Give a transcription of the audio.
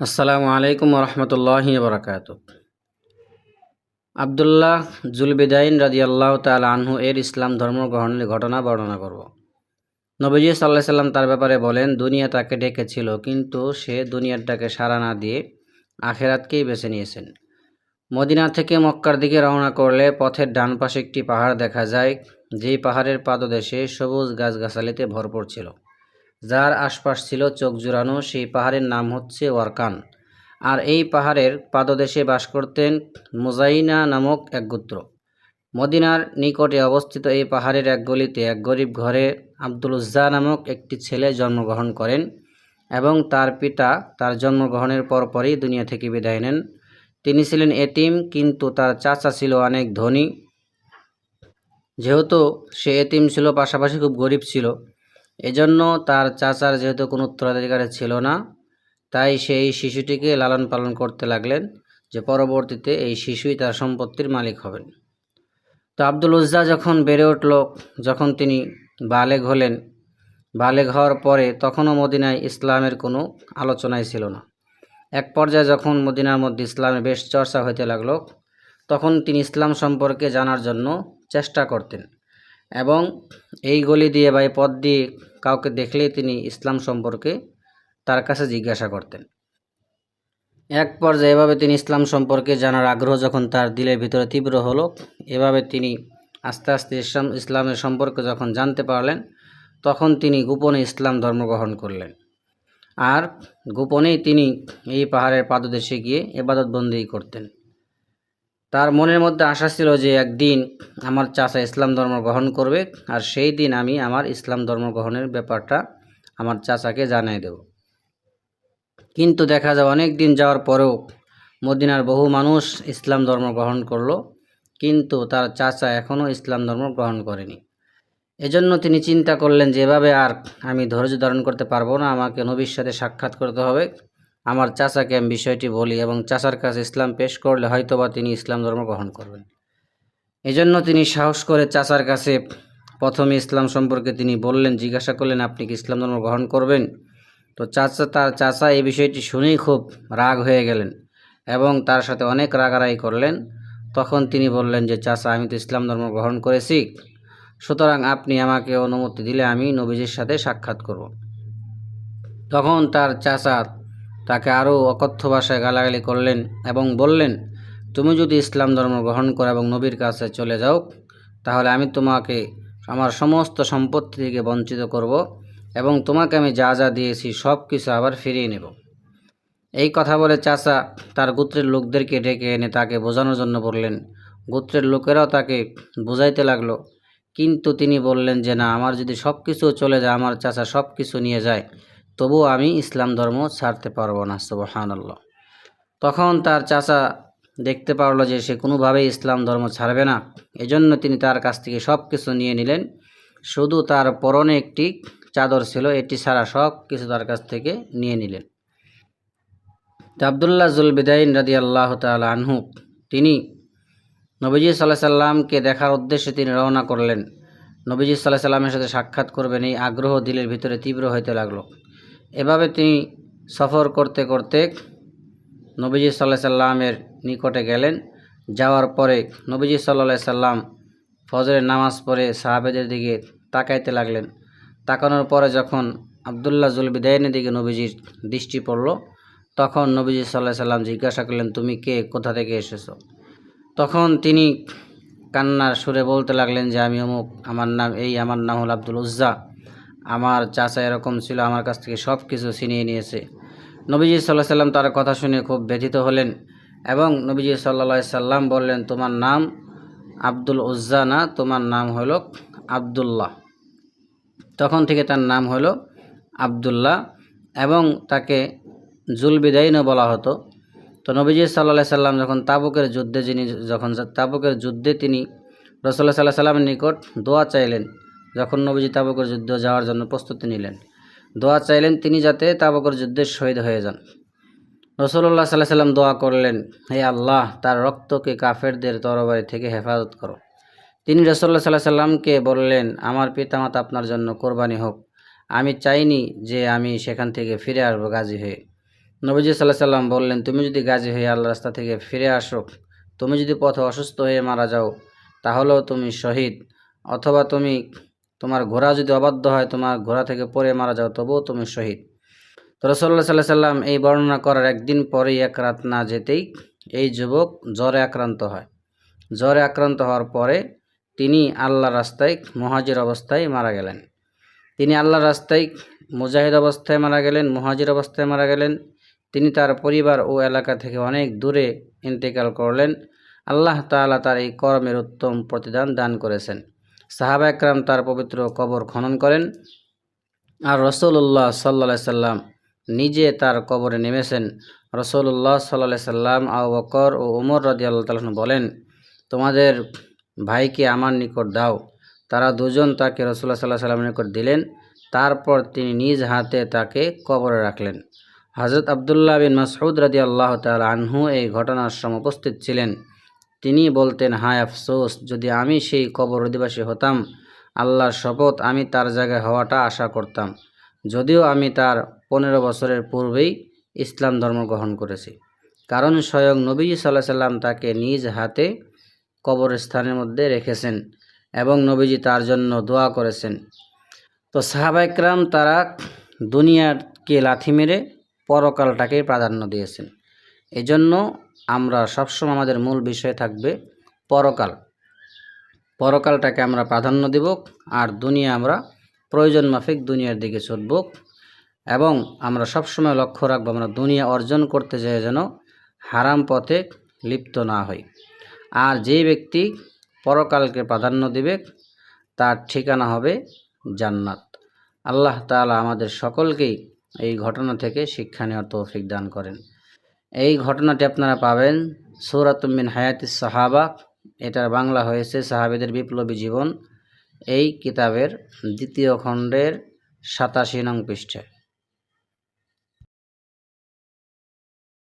আসসালামু আলাইকুম রহমতুল্লাহি বরকাত আবদুল্লাহ জুলবিদাইন রাজি আল্লাহ তাল আনহু এর ইসলাম ধর্ম গ্রহণের ঘটনা বর্ণনা করব। নবীজি সাল্লাহ সাল্লাম তার ব্যাপারে বলেন, দুনিয়া তাকে ডেকেছিল, কিন্তু সে দুনিয়াটাকে সাড়া না দিয়ে আখেরাতকেই বেছে নিয়েছেন। মদিনা থেকে মক্কার দিকে রওনা করলে পথের ডান পাশে একটি পাহাড় দেখা যায়, যেই পাহাড়ের পাদদেশে সবুজ গাছগাছালিতে ভরপুর ছিল যার আশপাশ ছিল চোখ জুড়ানো, সেই পাহাড়ের নাম হচ্ছে ওয়ারকান। আর এই পাহাড়ের পাদদেশে বাস করতেন মুজাইনা নামক এক গোত্র। মদিনার নিকটে অবস্থিত এই পাহাড়ের এক গলিতে এক গরিব ঘরে আব্দুল উজ্জা নামক একটি ছেলে জন্মগ্রহণ করেন এবং তার পিতা তার জন্মগ্রহণের পরপরই দুনিয়া থেকে বিদায় নেন। তিনি ছিলেন এতিম, কিন্তু তার চাচা ছিল অনেক ধনী। যেহেতু সে এতিম ছিল, পাশাপাশি খুব গরিব ছিল এজন্য তার চাচার যেহেতু কোনো উত্তরাধিকারী ছিল না, তাই সেই শিশুটিকে লালন পালন করতে লাগলেন যে পরবর্তীতে এই শিশুই তার সম্পত্তির মালিক হবেন। তো আব্দুল উজ্জা যখন বেড়ে উঠল, যখন তিনি বালেগ হলেন, বালেগ হওয়ার পরে তখনও মদিনায় ইসলামের কোনো আলোচনাই ছিল না। এক পর্যায়ে যখন মদিনার মধ্যে ইসলামের বেশ চর্চা হইতে লাগল, তখন তিনি ইসলাম সম্পর্কে জানার জন্য চেষ্টা করতেন। এবং এই গলি দিয়ে বা এই পথ দিয়ে কাউকে দেখলেই তিনি ইসলাম সম্পর্কে তার কাছে জিজ্ঞাসা করতেন। এক পর্যায়ে এভাবে তিনি ইসলাম সম্পর্কে জানার আগ্রহ যখন তার দিলের ভিতরে তীব্র হলো, এভাবে তিনি আস্তে আস্তে ইসলাম ইসলামের সম্পর্কে যখন জানতে পারলেন, তখন তিনি গোপনে ইসলাম ধর্ম গ্রহণ করলেন। আর গোপনেই তিনি এই পাহাড়ের পাদদেশে গিয়ে এবাদত বন্দি করতেন। তার মনের মধ্যে আশা ছিল যে একদিন আমার চাচা ইসলাম ধর্ম গ্রহণ করবে আর সেই দিন আমি আমার ইসলাম ধর্ম গ্রহণের ব্যাপারটা আমার চাচাকে জানিয়ে দেব। কিন্তু দেখা যায় অনেক দিন যাওয়ার পরেও মদিনার বহু মানুষ ইসলাম ধর্ম গ্রহণ করল, কিন্তু তার চাচা এখনও ইসলাম ধর্ম গ্রহণ করেনি। এজন্য তিনি চিন্তা করলেন যে এভাবে আর আমি ধৈর্য ধারণ করতে পারব না, আমাকে নবীর সাথে সাক্ষাৎ করতে হবে। আমার চাচাকে আমি বিষয়টি বলি এবং চাচার কাছে ইসলাম পেশ করলে হয়তোবা তিনি ইসলাম ধর্ম গ্রহণ করবেন। এজন্য তিনি সাহস করে চাচার কাছে প্রথমে ইসলাম সম্পর্কে তিনি বললেন, জিজ্ঞাসা করলেন, আপনি কি ইসলাম ধর্ম গ্রহণ করবেন? তো চাচা, তার চাচা এই বিষয়টি শুনেই খুব রাগ হয়ে গেলেন এবং তার সাথে অনেক রাগারাগি করলেন। তখন তিনি বললেন যে, চাচা, আমি তো ইসলাম ধর্ম গ্রহণ করেছি। সুতরাং আপনি আমাকে অনুমতি দিলে আমি নবীজির সাথে সাক্ষাৎ করব। তখন তার চাচা তাকে আরও অকথ্য ভাষায় গালাগালি করলেন এবং বললেন, তুমি যদি ইসলাম ধর্ম গ্রহণ করো এবং নবীর কাছে চলে যাও, তাহলে আমি তোমাকে, আমার সমস্ত সম্পত্তি থেকে বঞ্চিত করব এবং তোমাকে আমি যা যা দিয়েছি সব কিছু আবার ফিরিয়ে নেব এই কথা বলে চাচা তার গোত্রের লোকদেরকে ডেকে এনে তাকে বোঝানোর জন্য বললেন। গোত্রের লোকেরাও তাকে বোঝাইতে লাগল। কিন্তু তিনি বললেন যে, না, আমার যদি সব কিছু চলে যায়, আমার চাচা সব কিছু নিয়ে যায় তবুও আমি ইসলাম ধর্ম ছাড়তে পারব না, সুবহানাল্লাহ। তখন তার চাচা দেখতে পারল যে সে কোনোভাবেই ইসলাম ধর্ম ছাড়বে না। এজন্য তিনি তার কাছ থেকে সব কিছু নিয়ে নিলেন। শুধু তার পরনে একটি চাদর ছিল, এটি ছাড়া সব কিছু তার কাছ থেকে নিয়ে নিলেন। আবদুল্লাহ জুলবিদাইন রাদি আল্লাহ তাল আনহু, তিনি নবীজি সাল্লাহ সাল্লামকে দেখার উদ্দেশ্যে তিনি রওনা করলেন। নবীজি সাল্লাহ সাল্লামের সাথে সাক্ষাৎ করবেন, এই আগ্রহ দিলের ভিতরে তীব্র হইতে লাগল। এভাবে তিনি সফর করতে করতে নবীজি সাল্লাহ সাল্লামের নিকটে গেলেন। যাওয়ার পরে নবীজি সাল্লাহ সাল্লাম ফজরের নামাজ পড়ে সাহাবেদের দিকে তাকাইতে লাগলেন। তাকানোর পরে যখন আবদুল্লাহ জুলবিদায়নের দিকে নবীজির দৃষ্টি পড়ল, তখন নবীজি সাল্লাহ সাল্লাম জিজ্ঞাসা করলেন, তুমি কে? কোথা থেকে এসেছ? তখন তিনি কান্নার সুরে বলতে লাগলেন যে, আমি অমুক, আমার নাম, এই আমার নাম হল আব্দুল উজ্জা। আমার চাচা এরকম ছিল, আমার কাছ থেকে সব কিছু ছিনিয়ে নিয়েছে। নবীজি সাল্লাহ সাল্লাম তার কথা শুনে খুব ব্যথিত হলেন এবং নবীজি সাল্লা সাল্লাম বললেন, তোমার নাম আব্দুল উজ্জা না, তোমার নাম হলো আবদুল্লাহ। তখন থেকে তার নাম হলো আবদুল্লাহ এবং তাকে জুলবিদাইনও বলা হতো। তো নবীজি সাল্লাহ সাল্লাম যখন তাবুকের যুদ্ধে যিনি, যখন তাবুকের যুদ্ধে তিনি রসল্লাহ সাল্লাহ সাল্লামের নিকট দোয়া চাইলেন যখন নবীজি তাবুকের যুদ্ধ যাওয়ার জন্য প্রস্তুতি নিলেন, দোয়া চাইলেন তিনি যাতে তাবুকের যুদ্ধে শহীদ হয়ে যান। রসুল্লাহ সাল্লাহ সাল্লাম দোয়া করলেন, হে আল্লাহ, তার রক্তকে কাফেরদের তরবারি থেকে হেফাজত করো। তিনি রসল্লাহ সাল্লাহ সাল্লামকে বললেন, আমার পিতামাতা আপনার জন্য কোরবানি হোক। আমি চাইনি যে আমি সেখান থেকে ফিরে আসব গাজী হয়ে। নবীজি সাল্লাহ সাল্লাম বললেন, তুমি যদি গাজী হয়ে আল্লাহ রাস্তা থেকে ফিরে আসো, তুমি যদি পথে অসুস্থ হয়ে মারা যাও, তাহলেও তুমি শহীদ, অথবা তুমি তোমার ঘোড়া যদি অবাধ্য হয়, তোমার ঘোড়া থেকে পড়ে মারা যাও, তবুও তুমি শহীদ। তো রসল্লা সাল্লাহ সাল্লাম এই বর্ণনা করার একদিন পরেই এক রাত না যেতেই এই যুবক জ্বরে আক্রান্ত হয়। জ্বরে আক্রান্ত হওয়ার পরে তিনি আল্লাহ রাস্তায় মহাজির অবস্থায় মারা গেলেন। তিনি আল্লাহ রাস্তায় মুজাহিদ অবস্থায় মারা গেলেন, মহাজির অবস্থায় মারা গেলেন। তিনি তার পরিবার ও এলাকা থেকে অনেক দূরে ইন্তেকাল করলেন। আল্লাহ তাআলা তার এই কর্মের উত্তম প্রতিদান দান করেছেন। সাহাবা একরাম তার পবিত্র কবর খনন করেন আর রসুল্লাহ সাল্লা সাল্লাম নিজে তার কবরে নেমেছেন। রসুল্লাহ সাল্লা সাল্লাম আউ বকর ও উমর রাজি আল্লাহ তালন বলেন, তোমাদের ভাইকে আমার নিকট দাও। তারা দুজন তাকে রসুল্লাহ সাল্লাহ সাল্লামের নিকট দিলেন। তারপর তিনি নিজ হাতে তাকে কবরে রাখলেন। হজরত আবদুল্লাহ বিন মাসউদ রাজি আল্লাহ তাল আনহু এই ঘটনার সময় উপস্থিত ছিলেন। তিনি বলতেন, হায় আফসোস, যদি আমি সেই কবর অধিবাসী হতাম, আল্লাহর শপথ আমি তার জায়গায় হওয়াটা আশা করতাম। যদিও আমি তার পনেরো বছরের পূর্বেই ইসলাম ধর্ম গ্রহণ করেছি। কারণ স্বয়ং নবী সাল্লাহ সাল্লাম তাকে নিজ হাতে কবরস্থানের মধ্যে রেখেছেন এবং নবীজি তার জন্য দোয়া করেছেন। তো সাহাবাইকরাম তারা দুনিয়াকে লাথি মেরে পরকালটাকে প্রাধান্য দিয়েছেন। এজন্য আমরা সবসময় আমাদের মূল বিষয় থাকবে পরকাল। পরকালটাকে আমরা প্রাধান্য দেব আর দুনিয়া আমরা প্রয়োজন মাফিক দুনিয়ার দিকে ছুটব এবং আমরা সবসময় লক্ষ্য রাখব আমরা দুনিয়া অর্জন করতে যেয়ে যেন হারাম পথে লিপ্ত না হই। আর যে ব্যক্তি পরকালকে প্রাধান্য দিবে তার ঠিকানা হবে জান্নাত। আল্লাহ তাআলা আমাদের সকলকেই এই ঘটনা থেকে শিক্ষা নেওয়ার তৌফিক দান করেন। এই ঘটনাটি আপনারা পাবেন। সৌরাতুমিন হায়াতি সাহাবা। এটার বাংলা হয়েছে সাহাবেদের বিপ্লবী জীবন। এই কিতাবের দ্বিতীয় খণ্ডের সাতাশি নং পৃষ্ঠায়